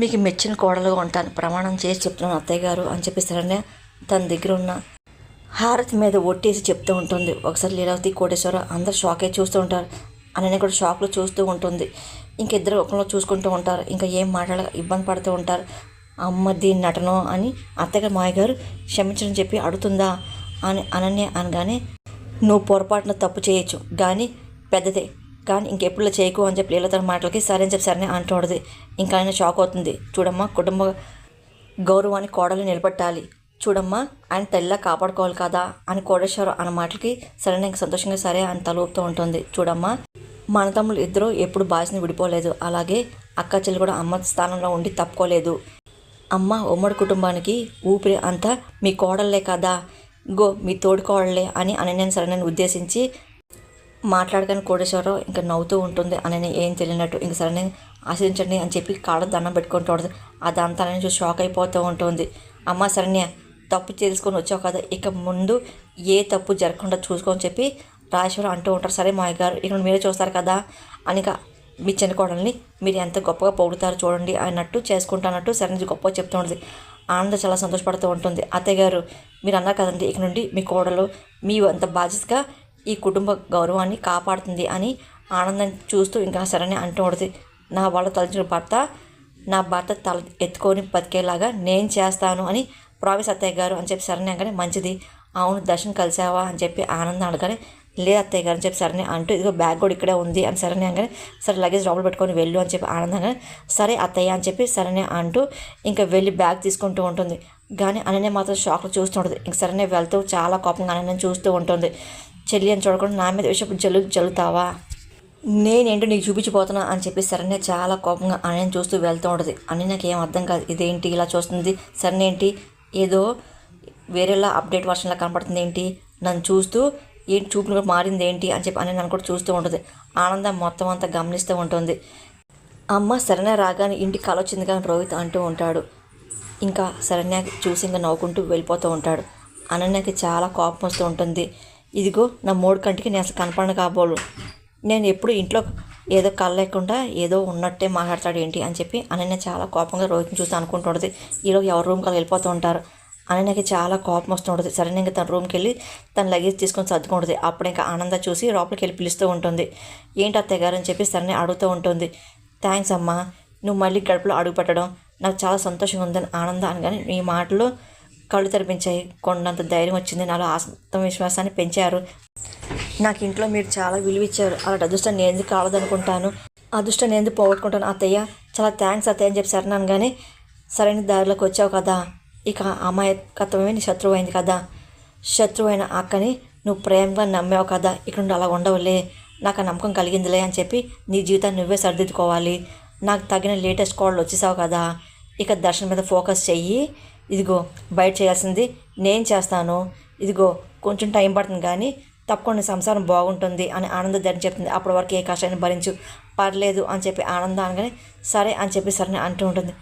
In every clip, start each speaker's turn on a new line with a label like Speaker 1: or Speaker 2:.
Speaker 1: మీకు మెచ్చిన కోడలుగా ఉంటాను. ప్రమాణం చేసి చెప్తున్నాను అత్తయ్య గారు అని చెప్పి శరణ్య తన దగ్గర ఉన్న హారతి మీద ఒట్టేసి చెప్తూ ఉంటుంది. ఒకసారి లీలావతి కోటేశ్వర అందరు షాకే చూస్తూ ఉంటారు. అనని కూడా షాక్లో చూస్తూ ఉంటుంది. ఇంకా ఇద్దరు ఒకరిలో చూసుకుంటూ ఉంటారు. ఇంకా ఏం మాట్లాడ ఇబ్బంది పడుతూ ఉంటారు. అమ్మ దీని నటనో అని అత్తగారు మాయ గారు క్షమించడం చెప్పి అడుగుతుందా అని అనన్య అనగానే నువ్వు పొరపాటున తప్పు చేయొచ్చు. కానీ పెద్దదే కానీ ఇంకెప్పుడు చేయకు అని చెప్పి లీలతన మాటలకి సరే అని చెప్పి సరే అంటుండదు. ఇంకా ఆయన షాక్ అవుతుంది. చూడమ్మా కుటుంబ గౌరవాన్ని కోడలు నిలబెట్టాలి. చూడమ్మా ఆయన తెల్లా కాపాడుకోవాలి కదా అని కోటేశ్వరం అన్న మాటలకి సరే ఇంక సంతోషంగా సరే అని తలూపుతూ ఉంటుంది. చూడమ్మా మన తమ్ముళ్ళు ఇద్దరు ఎప్పుడు బాసిని విడిపోలేదు. అలాగే అక్క చెల్లి కూడా అమ్మ స్థానంలో ఉండి తప్పుకోలేదు. అమ్మ ఉమ్మడి కుటుంబానికి ఊపిరి అంతా మీ కోడళ్ళే కదా. గో మీ తోడు కోడలే అని అనన్యని సరైన ఉద్దేశించి మాట్లాడగానే కోటేశ్వరరావు ఇంకా నవ్వుతూ ఉంటుంది. అని ఏం తెలియనట్టు. ఇంక సరే ఆశించండి అని చెప్పి కాళ్ళ దండం పెట్టుకుంటూ ఉంటుంది అదంతా నేను చూసి షాక్ అయిపోతూ ఉంటుంది. అమ్మ సరణ్య తప్పు తెలుసుకొని వచ్చావు కదా. ఇక ముందు ఏ తప్పు జరగకుండా చూసుకోని చెప్పి రాజేశ్వరం అంటూ ఉంటారు. సరే మా గారు ఇక్కడ మీరే చూస్తారు కదా అని ఇక మీ చిన్న కోడల్ని మీరు ఎంత గొప్పగా పొగుడుతారు చూడండి అన్నట్టు చేసుకుంటానట్టు సరే గొప్పగా చెప్తూ ఉంటుంది. ఆనంద చాలా సంతోషపడుతూ ఉంటుంది. అత్తయ్య గారు మీరు అన్నారు కదండి ఇక నుండి మీ కోడలు మీ అంత బాధ్యతగా ఈ కుటుంబ గౌరవాన్ని కాపాడుతుంది అని ఆనందం చూస్తూ ఇంకా సరే అంటూ ఉంటుంది. నా వాళ్ళ తలచిన భర్త నా భర్త తల ఎత్తుకొని బతికేలాగా నేను చేస్తాను అని ప్రామిస్ అత్తయ్య గారు అని చెప్పి సరణి అనగానే మంచిది. అవును దర్శనం కలిసావా అని చెప్పి ఆనందం అనగానే లేదు అత్తయ్య గారు అని చెప్పి సరే అంటూ ఇదిగో బ్యాగ్ కూడా ఇక్కడే ఉంది అని సరే అనగానే సరే లగేజ్ లోపల పెట్టుకొని వెళ్ళు అని చెప్పి ఆనందంగా సరే అత్తయ్య అని చెప్పి సరే అంటూ ఇంకా వెళ్ళి బ్యాగ్ తీసుకుంటూ ఉంటుంది. కానీ అననే మాత్రం షాక్లో చూస్తూ ఉంటుంది. ఇంక సరే వెళ్తూ చాలా కోపంగా అనన్యం చూస్తూ ఉంటుంది. చెల్లి అని చూడకుండా నా మీద విషయపు జల్లు జల్లుతావా నేనేంటో నీకు చూపించిపోతున్నా అని చెప్పి సరణ్య చాలా కోపంగా అన్నయ్యని చూస్తూ వెళ్తూ ఉంటుంది. అని నాకు ఏం అర్థం కాదు. ఇదేంటి ఇలా చూస్తుంది? సరే ఏంటి? ఏదో వేరేలా అప్డేట్ వర్షన్లా కనపడుతుంది ఏంటి? నన్ను చూస్తూ ఏంటి చూపులు కూడా మారింది ఏంటి అని చెప్పి అని నన్ను కూడా చూస్తూ ఉంటుంది. ఆనందం మొత్తం అంతా గమనిస్తూ ఉంటుంది. అమ్మ శరణ్య రాగానే ఇంటికి కల వచ్చింది కానీ రోహిత్ అంటూ ఉంటాడు. ఇంకా శరణ్య చూసి ఇంకా నవ్వుకుంటూ వెళ్ళిపోతూ ఉంటాడు. అనన్యకి చాలా కోపం వస్తూ ఉంటుంది. ఇదిగో నా మూడు కంటికి నేను అసలు కనపడను కాబోలు. నేను ఎప్పుడు ఇంట్లో ఏదో కళ్ళ లేకుండా ఏదో ఉన్నట్టే మాట్లాడతాడు ఏంటి అని చెప్పి అనన్య చాలా కోపంగా రోహిత్ని చూసి అనుకుంటుంటుంది. ఈరోజు ఎవరి రూమ్కి వాళ్ళు వెళ్ళిపోతూ ఉంటారు. అనన్యకి చాలా కోపం వస్తుంటుంది. సరే ఇంకా తన రూమ్కి వెళ్ళి తన లగేజ్ తీసుకొని సర్దుకుంటుంది. అప్పుడు ఇంకా ఆనంద చూసి లోపలికి వెళ్ళి పిలుస్తూ ఉంటుంది. ఏంటి అత్తయ్య గారు? అని చెప్పి సరే అడుగుతూ ఉంటుంది. థ్యాంక్స్ అమ్మా నువ్వు మళ్ళీ గడపలో అడుగు పెట్టడం నాకు చాలా సంతోషంగా ఉందని ఆనంద అనగానే నీ మాటలు కళ్ళు తెరిపించాయి. కొండంత ధైర్యం వచ్చింది. నాలో ఆత్మవిశ్వాసాన్ని పెంచారు. నాకు ఇంట్లో మీరు చాలా విలువిచ్చారు. అలాంటి అదృష్టం నేను ఎందుకు కావద్దనుకుంటాను అదృష్టం నేను ఎందుకు పోగొట్టుకుంటాను అత్తయ్య? చాలా థ్యాంక్స్ అత్తయ్య అని చెప్పి సరేనాను కానీ సరైన దారిలోకి వచ్చావు కదా. ఇక అమాయకత్వమే నీ శత్రువు అయింది కదా. శత్రువు అయిన అక్కని నువ్వు ప్రేమగా నమ్మావు కదా. ఇక్కడ నుండి అలా ఉండవులే. నాకు ఆ నమ్మకం కలిగిందిలే అని చెప్పి నీ జీవితాన్ని నువ్వే సరిదిద్దుకోవాలి. నాకు తగిన లేటెస్ట్ కాళ్ళు వచ్చేసావు కదా. ఇక దర్శనం మీద ఫోకస్ చెయ్యి. ఇదిగో బయట చేయాల్సింది నేను చేస్తాను. ఇదిగో కొంచెం టైం పడుతుంది కానీ తప్పకుండా సంసారం బాగుంటుంది అని ఆనంద దాన్ని చెప్తుంది. అప్పటి వరకు ఏ కష్టాన్ని భరించు. పర్లేదు అని చెప్పి ఆనందం అనగానే సరే అని చెప్పి సరే అంటూ ఉంటుంది.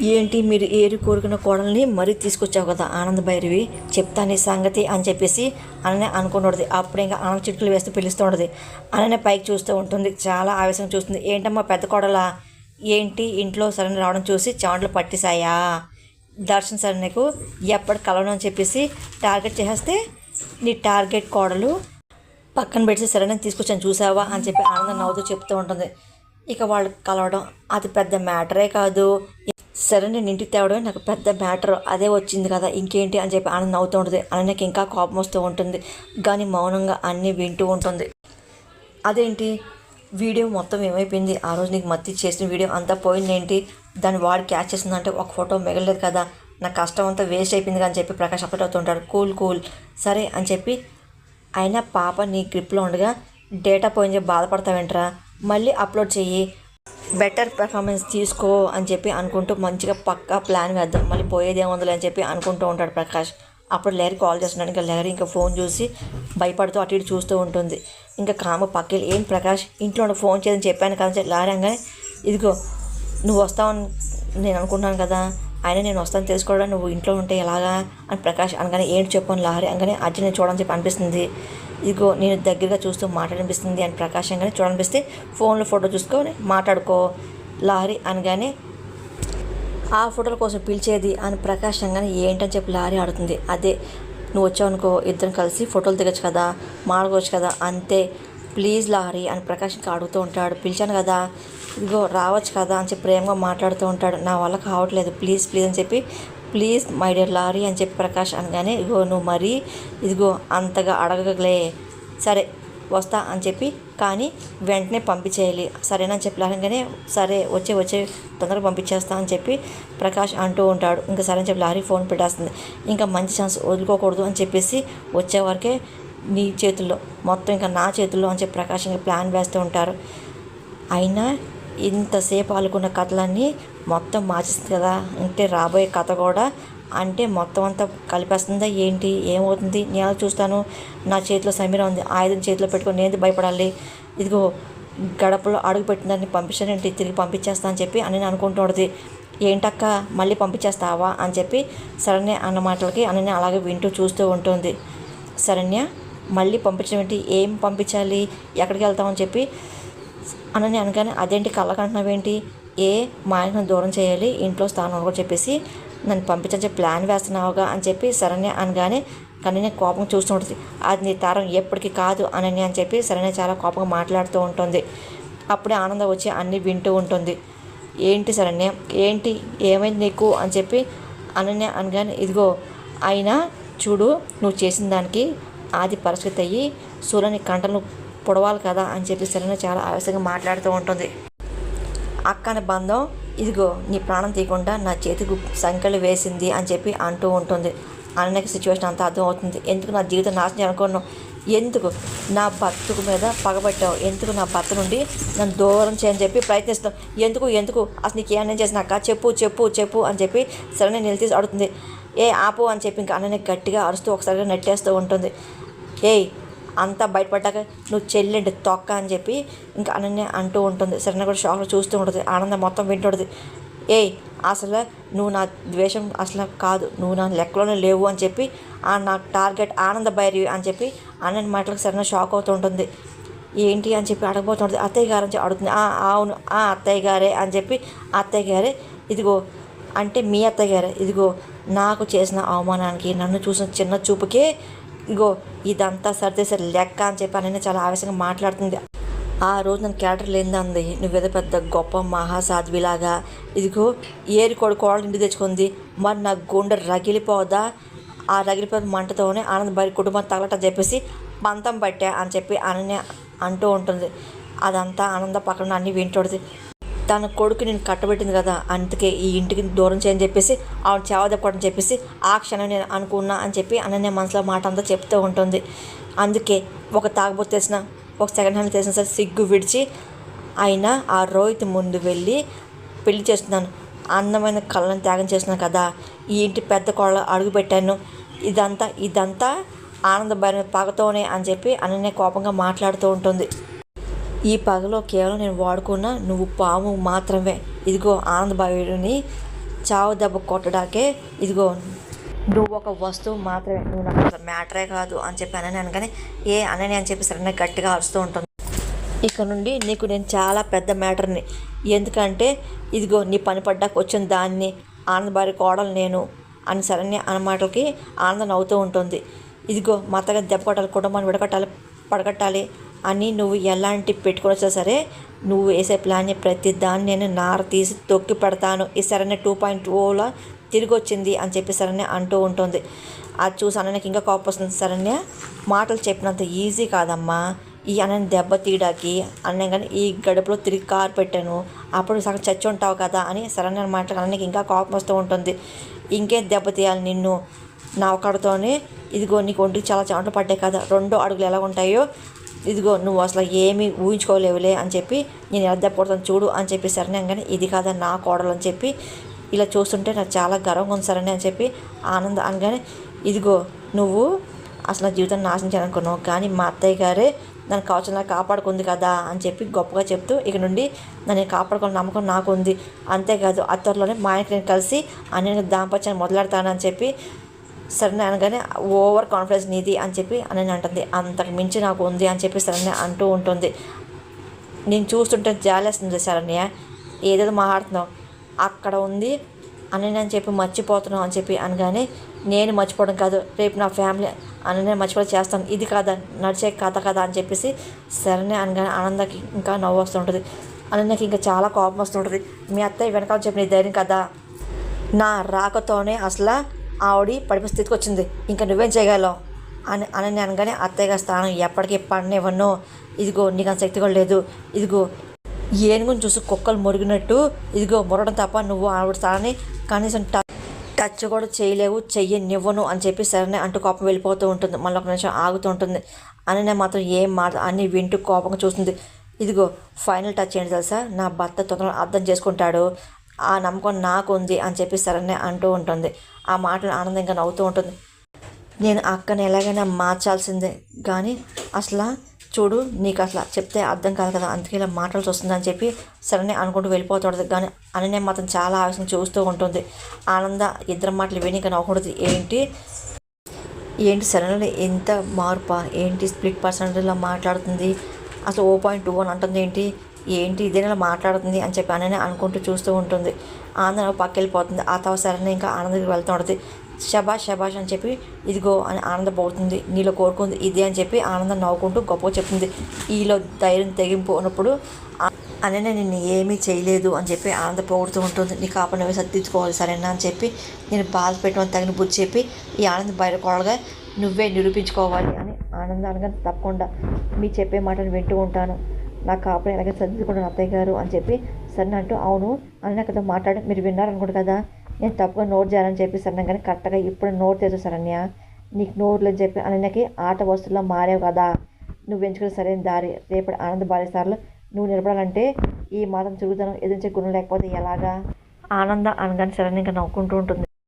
Speaker 1: ఏంటి మీరు ఏరు కోరుకున్న కోడల్ని మరీ తీసుకొచ్చావు కదా ఆనంద భైరవి? చెప్తాను ఈ సంగతి అని చెప్పేసి అననే అనుకుంటుంది. అప్పుడు ఇంకా ఆనంద చిట్టుకులు వేస్తూ పిలుస్తూ ఉంటుంది. అననే పైకి చూస్తూ ఉంటుంది. చాలా ఆవేశం చూస్తుంది. ఏంటమ్మా పెద్ద కోడలా? ఏంటి ఇంట్లో సరైన రావడం చూసి చెమటలు పట్టేశాయా? దర్శన్ సార్ నీకు ఎప్పటి కలవను అని చెప్పేసి టార్గెట్ చేసేస్తే నీ టార్గెట్ కోడలు పక్కన పెట్టి సరైన తీసుకొచ్చాను చూసావా అని చెప్పి ఆనందం నవ్వుతూ చెప్తూ ఉంటుంది. ఇక వాళ్ళు కలవడం అది పెద్ద మ్యాటరే కాదు. సరే నేను ఇంటికి తేవడమే నాకు పెద్ద మ్యాటర్ అదే వచ్చింది కదా ఇంకేంటి అని చెప్పి ఆనందం నవ్వుతూ ఉంటుంది. అనకి ఇంకా కోపం వస్తూ ఉంటుంది. కానీ మౌనంగా అన్నీ వింటూ ఉంటుంది. అదేంటి? వీడియో మొత్తం ఏమైపోయింది? ఆ రోజు నీకు మత్తి చేసిన వీడియో అంతా పోయిందేంటి? దాన్ని వాడు క్యాచ్ చేసిందంటే ఒక ఫోటో మిగలలేదు కదా. నా కష్టం అంతా వేస్ట్ అయిపోయింది అని చెప్పి ప్రకాష్ అప్డేట్ అవుతుంటాడు కూల్ కూల్ సరే అని చెప్పి. అయినా పాప నీ గ్రిప్లో ఉండగా డేటా పోయింది చెప్పి బాధపడతావేంట్రా? మళ్ళీ అప్లోడ్ చెయ్యి. బెటర్ పెర్ఫార్మెన్స్ తీసుకో అని చెప్పి అనుకుంటూ మంచిగా పక్కా ప్లాన్ వేద్దాం. మళ్ళీ పోయేది ఏముందిలే అని చెప్పి అనుకుంటూ ఉంటాడు ప్రకాష్. అప్పుడు లేరి కాల్ చేస్తున్నాడు. ఇంకా లేరి ఇంకా ఫోన్ చూసి భయపడుతూ అటు ఇటు చూస్తూ ఉంటుంది. ఇంకా కామ పక్కలు ఏం ప్రకాష్ ఇంట్లో ఫోన్ చేయదని చెప్పాను కదా లహరి ఇదిగో నువ్వు వస్తావని నేను అనుకుంటున్నాను కదా. ఆయన నేను వస్తాను తెలుసుకోవడం నువ్వు ఇంట్లో ఉంటే ఎలాగా? అని ప్రకాష్ అనగానే ఏంటి చెప్పాను లహరి అనగానే అర్జున్ నేను చూడని చెప్పి అనిపిస్తుంది. ఇదిగో నేను దగ్గరగా చూస్తూ మాట్లాడనిపిస్తుంది అని ప్రకాష్ అనగానే చూడనిపిస్తే ఫోన్లో ఫోటో చూసుకొని మాట్లాడుకో లహరి అనగానే ఆ ఫోటోల కోసం పిలిచేది అని ప్రకాష్ అనగానే ఏంటని చెప్పి లారీ ఆడుతుంది అదే నువ్వు వచ్చావనుకో ఇద్దరం కలిసి ఫోటోలు దిగచ్చు కదా మాడుకోవచ్చు కదా అంతే. ప్లీజ్ లారీ అని ప్రకాష్కి అడుగుతూ ఉంటాడు. పిలిచాను కదా ఇదిగో రావచ్చు కదా అని చెప్పి ప్రేమగా మాట్లాడుతూ ఉంటాడు. నా వల్ల కావట్లేదు ప్లీజ్ ప్లీజ్ అని చెప్పి ప్లీజ్ మై డియర్ లారీ అని చెప్పి ప్రకాష్ అనగానే ఇగో నువ్వు మరీ ఇదిగో అంతగా అడగలే సరే వస్తా అని చెప్పి కానీ వెంటనే పంపించేయాలి సరేనని చెప్పి లారీగానే సరే వచ్చే వచ్చే తొందరగా పంపించేస్తా అని చెప్పి ప్రకాష్ అంటూ ఉంటాడు. ఇంకా సరే అని చెప్పి లారీ ఫోన్ పెట్టేస్తుంది. ఇంకా మంచి ఛాన్స్ వదులుకోకూడదు అని చెప్పేసి వచ్చే వరకే నీ చేతుల్లో మొత్తం ఇంకా నా చేతుల్లో అని చెప్పి ప్రకాశంగా ప్లాన్ వేస్తూ ఉంటారు. అయినా ఇంతసేపు ఆలుకున్న కథలన్నీ మొత్తం మార్చేస్తుంది కదా. అంటే రాబోయే కథ కూడా అంటే మొత్తం అంతా కలిపేస్తుందా ఏంటి? ఏమవుతుంది? నేను ఎలా చూస్తాను? నా చేతిలో సమీరం ఉంది. ఆయుధం చేతిలో పెట్టుకొని నేను భయపడాలి? ఇదిగో గడపలో అడుగు పెట్టిందని పంపించానంటే తిరిగి పంపించేస్తా అని చెప్పి అని అనుకుంటున్నది ఏంటక్క మళ్ళీ పంపించేస్తావా? అని చెప్పి శరణ్య అన్న మాటలకి అని అలాగే వింటూ చూస్తూ ఉంటుంది. శరణ్య మళ్ళీ పంపించడం ఏంటి? ఏం పంపించాలి? ఎక్కడికి వెళ్తామని చెప్పి అనని అనగానే అదేంటి కళ్ళకంటున్నావేంటి ఏ మా ఆయనను దూరం చేయాలి ఇంట్లో స్థానం కూడా చెప్పేసి నన్ను పంపించే ప్లాన్ వేస్తున్నావుగా అని చెప్పి శరణ్య అనగానే కానీ కోపం చూస్తూ ఉంటుంది. అది నీ తరం ఎప్పటికీ కాదు అనని అని చెప్పి సరైన చాలా కోపంగా మాట్లాడుతూ ఉంటుంది. అప్పుడే ఆనందం వచ్చి అన్నీ వింటూ ఉంటుంది. ఏంటి శరణ్య? ఏంటి? ఏమైంది నీకు? అని చెప్పి అనన్య అనగానే ఇదిగో అయినా చూడు నువ్వు చేసిన దానికి ఆది పరిస్థితి అయ్యి సూర్యని కంటలు పొడవాలి కదా అని చెప్పి శరణ్య చాలా ఆవేశంగా మాట్లాడుతూ ఉంటుంది. అక్కని బంధం ఇదిగో నీ ప్రాణం తీయకుండా నా చేతికి సంఖ్యలు వేసింది అని చెప్పి అంటూ ఉంటుంది. అనేక సిచ్యువేషన్ అంతా అర్థం అవుతుంది. ఎందుకు నా జీవితం నాశనం అనుకున్నావు ఎందుకు నా భర్తకు మీద పగబట్టావు? ఎందుకు నా భర్త నుండి నన్ను దూరం చేయని చెప్పి ప్రయత్నిస్తాం ఎందుకు? ఎందుకు? అసలు నీకు ఏమైనా చేసినాక చెప్పు చెప్పు చెప్పు అని చెప్పి సరైన నిలితీసి అడుగుతుంది. ఏ ఆపు అని చెప్పి ఇంకా అన్నని గట్టిగా అరుస్తూ ఒకసారిగా నెట్టేస్తూ ఉంటుంది. ఏయ్ అంతా బయటపడ్డాక నువ్వు చెల్లెండి తొక్క అని చెప్పి ఇంకా అనన్య అంటూ ఉంటుంది. సరైన కూడా షాక్లో చూస్తూ ఉంటుంది. ఆనందం మొత్తం వింటుంటుంది. ఏయ్ అసలు నువ్వు నా ద్వేషం అసలు కాదు. నువ్వు నా లెక్కలోనే లేవు అని చెప్పి ఆ నా టార్గెట్ ఆనంద భైరవి అని చెప్పి అన్నని మాటలకు సరైన షాక్ అవుతూ ఉంటుంది. ఏంటి అని చెప్పి అడగబోతుంటుంది అత్తయ్య గారు అని చెప్పి అడుగుతుంది. "ఆ, అవును ఆ అత్తయ్య గారే అని చెప్పి అత్తయ్య గారే ఇదిగో అంటే మీ అత్తగారు ఇదిగో నాకు చేసిన అవమానానికి నన్ను చూసిన చిన్న చూపుకే ఇగో ఇదంతా సర్దేసరి లెక్క అని చెప్పి అని చాలా ఆవేశంగా మాట్లాడుతుంది. ఆ రోజు నన్ను క్యారెక్టర్ లేదంది నువ్వేదో పెద్ద గొప్ప మహాసాధ్విలాగా ఇదిగో ఏరి కొడు కోడలు ఇంటి తెచ్చుకుంది. మరి నా గుండె రగిలిపోదా? ఆ రగిలిపోయిన మంటతోనే ఆనంద్ బయట కుటుంబం తగలట చెప్పేసి పంతం పట్టా అని చెప్పి అనన్య అంటూ ఉంటుంది. అదంతా ఆనంద పక్కన అన్ని వింటుంది తన కొడుకు నేను కట్టబెట్టింది కదా అందుకే ఈ ఇంటికి దూరం చేయని చెప్పేసి ఆవిడ చేవదప్పని చెప్పేసి ఆ క్షణం నేను అనుకున్నా అని చెప్పి అనన్య మనసులో మాట అంతా చెప్తూ ఉంటుంది. అందుకే ఒక తాగబోతు తెలిసిన ఒక సెకండ్ హ్యాండ్ తెలిసిన సరే సిగ్గు విడిచి అయినా ఆ రోహిత్ ముందు వెళ్ళి పెళ్ళి చేస్తున్నాను. అందమైన కళ్ళని త్యాగం చేస్తున్నాను కదా ఈ ఇంటి పెద్ద కోళ్ళ అడుగు పెట్టాను. ఇదంతా ఇదంతా ఆనందభైరవ పగతోనే అని చెప్పి అనన్య కోపంగా మాట్లాడుతూ ఉంటుంది. ఈ పగలో కేవలం నేను వాడుకున్న నువ్వు పాము మాత్రమే. ఇదిగో ఆనందబాయుడిని చావు దెబ్బ కొట్టడాకే ఇదిగో నువ్వు ఒక వస్తువు మాత్రమే. నువ్వు నాకు అసలు మ్యాటరే కాదు అని చెప్పి అనని అనగానే ఏ అనని అని చెప్పి సరే గట్టిగా అరుస్తూ ఉంటుంది. ఇక నుండి నీకు నేను చాలా పెద్ద మ్యాటర్ని. ఎందుకంటే ఇదిగో నీ పని పడ్డాక వచ్చిన దాన్ని ఆనందబారి కోడలు నేను అని శరణ్య అన్నమాటకి ఆనందం అవుతూ ఉంటుంది. ఇదిగో మతగా దెబ్బ కొట్టాలి కుటుంబాన్ని విడగొట్టాలి పడగట్టాలి అని నువ్వు ఎలాంటి పెట్టుకొని వచ్చినా సరే నువ్వు వేసే ప్లాన్ని ప్రతి దాన్ని నేను నార తీసి తొక్కి పెడతాను. ఈ శరణ్య టూ పాయింట్ ఓలా తిరిగి వచ్చింది అని చెప్పి శరణ్య అంటూ ఉంటుంది. అది చూసి అన్నకి ఇంకా కోపం వస్తుంది. శరణ్య మాటలు చెప్పినంత ఈజీ కాదమ్మా. ఈ అన్నని దెబ్బ తీయడానికి అన్న కానీ ఈ గడుపులో తిరిగి కారు పెట్టాను. అప్పుడు సగం చచ్చి ఉంటావు కదా అని సరైన మాటలు అన్నకి ఇంకా కోపం వస్తూ ఉంటుంది. ఇంకేం దెబ్బ తీయాలి నిన్ను? నా ఒక్కడితోనే ఇదిగో నీకు ఒంటికి చాలా చెమట పడ్డాయి కదా. రెండో అడుగులు ఎలా ఉంటాయో ఇదిగో నువ్వు అసలు ఏమీ ఊహించుకోలేవులే అని చెప్పి నేను ఎలా చూడు అని చెప్పి సరే కానీ ఇది కాదా నా కోడలు అని చెప్పి ఇలా చూస్తుంటే నాకు చాలా గర్వంగా ఉంది సరే అని చెప్పి ఆనందం అనగానే ఇదిగో నువ్వు అసలు నా జీవితాన్ని నాశనం చేయాలనుకున్నావు కానీ మా అత్తయ్య గారే నన్ను కావచ్చు కాపాడుకుంది కదా అని చెప్పి గొప్పగా చెప్తూ ఇక నుండి నన్ను కాపాడుకున్న నమ్మకం నాకు ఉంది. అంతేకాదు అత్తర్లోనే మా ఆయనకి నేను కలిసి అన్ని దాంపత్యాన్ని మొదలెడతానని చెప్పి సరే అనగానే ఓవర్ కాన్ఫిడెన్స్ నీది అని చెప్పి అని అంటుంది. అంతకు మించి నాకు ఉంది అని చెప్పి శరణ్య అంటూ ఉంటుంది. నేను చూస్తుంటే జాలేస్తుంది శరణ్య ఏదేదో మాట్లాడుతున్నావు. అక్కడ ఉంది. అని నేను చెప్పి మర్చిపోతున్నావు అని చెప్పి అనగానే నేను మర్చిపోవడం కాదు. రేపు నా ఫ్యామిలీ అనన్య మర్చిపోవడం చేస్తాను. ఇది కాదా? నడిచే కథ కదా? అని చెప్పేసి సరేనే అనగానే ఆనందకి ఇంకా నవ్వు వస్తుంటుంది. అనన్యకి ఇంకా చాలా కోపం వస్తుంటుంది. మీ అత్తయ్య వెనకాల చెప్పిన ధైర్యం కదా? నా రాకతోనే అసలు ఆవిడ పడిపోయే స్థితికి వచ్చింది. ఇంకా నువ్వేం చేయగలవు? అని అని అనగానే అత్తయ్య గారి స్థానం ఎప్పటికీ పడినివ్వను ఇదిగో నీకు అంత శక్తి కూడా లేదు. ఇదిగో ఏనుగుని చూసి కుక్కలు మురిగినట్టు ఇదిగో మురగడం తప్ప నువ్వు ఆవిడ స్థానాన్ని కనీసం టచ్ కూడా చేయలేవు చెయ్యనివ్వను అని చెప్పి సరేనే అంటూ కోపం వెళ్ళిపోతూ ఉంటుంది. మళ్ళీ ఒక నిమిషం ఆగుతూ ఉంటుంది. అని మాత్రం ఏం మాట అన్ని వింటూ కోపంగా చూస్తుంది. ఇదిగో ఫైనల్ టచ్ ఏంటి తెలుసా? నా భర్త తొందరగా అర్థం చేసుకుంటాడు. ఆ నమ్మకం నాకు ఉంది అని చెప్పి సరేనే అంటూ ఉంటుంది. ఆ మాటలు ఆనందంగా నవ్వుతూ ఉంటుంది. నేను అక్కని ఎలాగైనా మార్చాల్సిందే కానీ అసలు చూడు నీకు అసలు చెప్తే అర్థం కాదు కదా అందుకే ఇలా మాట్లాడాల్సి వస్తుందని చెప్పి సరేనే అనుకుంటూ వెళ్ళిపోతుంది కానీ అననే మాత్రం చాలా ఆవేశం చూస్తూ ఉంటుంది. ఆనంద ఇద్దరు మాటలు విని నవ్వకూడదు ఏంటి? ఏంటి సరైన ఎంత మార్పా? ఏంటి స్ప్లిట్ పర్సంటేజ్లో మాట్లాడుతుంది? అసలు ఓ పాయింట్ టూ అని అంటుంది. ఏంటి? ఏంటి ఇదేనా మాట్లాడుతుంది అని చెప్పి అననే అనుకుంటూ చూస్తూ ఉంటుంది. ఆనందం పక్క వెళ్ళిపోతుంది. ఆ తర్వాత సరైన ఇంకా ఆనందకి వెళ్తూ ఉంటుంది శబాష్ శబాష్ అని చెప్పి ఇదిగో అని ఆనందం పోతుంది. నీలో కోరుకుంది ఇదే అని చెప్పి ఆనందం నవ్వుకుంటూ గొప్ప చెప్తుంది. ఈలో ధైర్యం తెగింపు ఉన్నప్పుడు అననే నిన్ను ఏమీ చేయలేదు అని చెప్పి ఆనంద పోగొడుతూ ఉంటుంది. నీ కాప నువ్వే సర్దించుకోవాలి సరేనా అని చెప్పి నేను బాధ పెట్టమని తగిన బుద్ధి చెప్పి ఈ ఆనందం బయట కొడగా నువ్వే నిరూపించుకోవాలి అని ఆనందానగా తప్పకుండా మీ చెప్పే మాటను వింటూ ఉంటాను. నా కాపురం ఎలాగే సర్దిద్దుకున్నాను అత్తయ్య గారు అని చెప్పి సరే అంటూ అవును అని కదా మాట్లాడి మీరు విన్నారనుకోండి కదా. నేను తప్పుగా నోట్ చేయాలని చెప్పి సరే కానీ కరెక్ట్గా ఇప్పుడు నోట్ చేసావు సరణ్య. నీకు నోట్లు అని చెప్పి అన్నకి ఆట వస్తువుల్లో మారావు కదా. నువ్వు ఎంచుకున్న సరైన దారి రేపటి ఆనంద బాలిసార్లు నువ్వు నిలబడాలంటే ఈ మాత్రం చురుకుతనం ఎదిరించే గుణం లేకపోతే ఎలాగా? ఆనంద అనగానే సరే ఇంకా నవ్వుకుంటూ ఉంటుంది.